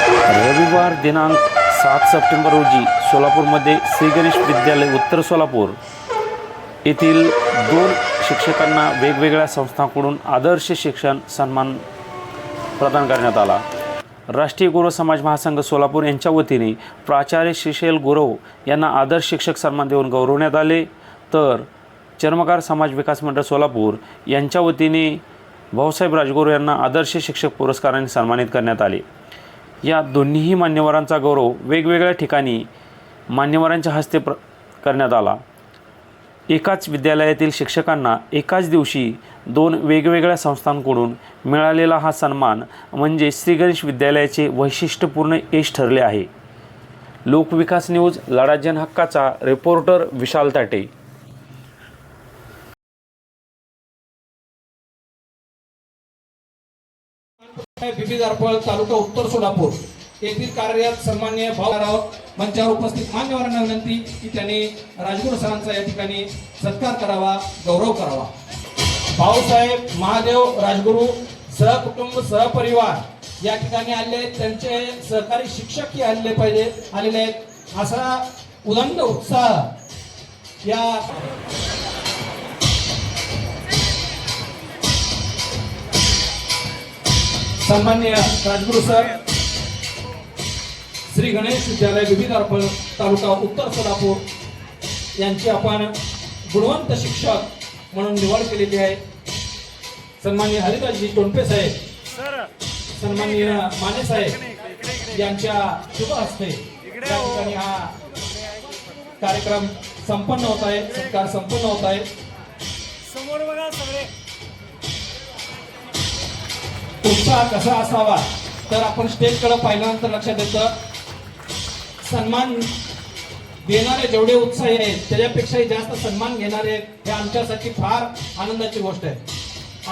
रविवार दिनांक सात सप्टेंबर रोजी सोलापूरमध्ये श्री गणेश विद्यालय उत्तर सोलापूर येथील दोन शिक्षकांना वेगवेगळ्या संस्थांकडून आदर्श शिक्षण सन्मान प्रदान करण्यात आला. राष्ट्रीय गुरव समाज महासंघ सोलापूर यांच्या वतीने प्राचार्य श्रीशैल गुरव यांना आदर्श शिक्षक सन्मान देऊन गौरवण्यात आले. तर चर्मकार समाज विकास मंडळ सोलापूर यांच्या वतीने भाऊसाहेब राजगुरू यांना आदर्श शिक्षक पुरस्काराने सन्मानित करण्यात आले. या दोन्हीही मान्यवरांचा गौरव वेगवेगळ्या ठिकाणी मान्यवरांच्या हस्ते प्र करण्यात आला. एकाच विद्यालयातील शिक्षकांना एकाच दिवशी दोन वेगवेगळ्या संस्थांकडून मिळालेला हा सन्मान म्हणजे श्री गणेश विद्यालयाचे वैशिष्ट्यपूर्ण यश ठरले आहे. लोकविकास न्यूज लढाजन हक्काचा रिपोर्टर विशाल ताटे. बिबी जारपळ तालुका उत्तर सोलापूर. येथील कार्यरत सन्मान्य भाऊराव मंचावर उपस्थित मान्यवरांना विनंती की त्यांनी राजगुरू सरांचा या ठिकाणी सत्कार करावा गौरव करावा. भाऊसाहेब महादेव राजगुरू सहकुटुंब सहपरिवार या ठिकाणी आले आहेत. त्यांचे सहकारी शिक्षकही आलेले पाहिजे आलेले आहेत. असा उदंड उत्साह या सन्मान्य राजगुरू सर श्री गणेश विद्यालय विविध अर्पण तालुका उत्तर सोलापूर यांची आपण गुणवंत शिक्षक म्हणून निवड केलेली आहे. सन्मान्य हरिदासजी टोणपे साहेब सन्माननीय माने साहेब यांच्या शुभ हस्ते ठिकाणी हा कार्यक्रम संपन्न होत आहे सत्कार संपन्न होत आहे. समोर बघा सगळे. उत्साह कसा असावा? तर आपण स्टेजकडे पाहिल्यानंतर लक्षात येतं. सन्मान देणारे जेवढे उत्साही आहेत त्याच्यापेक्षाही जास्त सन्मान घेणारे हे आमच्यासाठी फार आनंदाची गोष्ट आहे.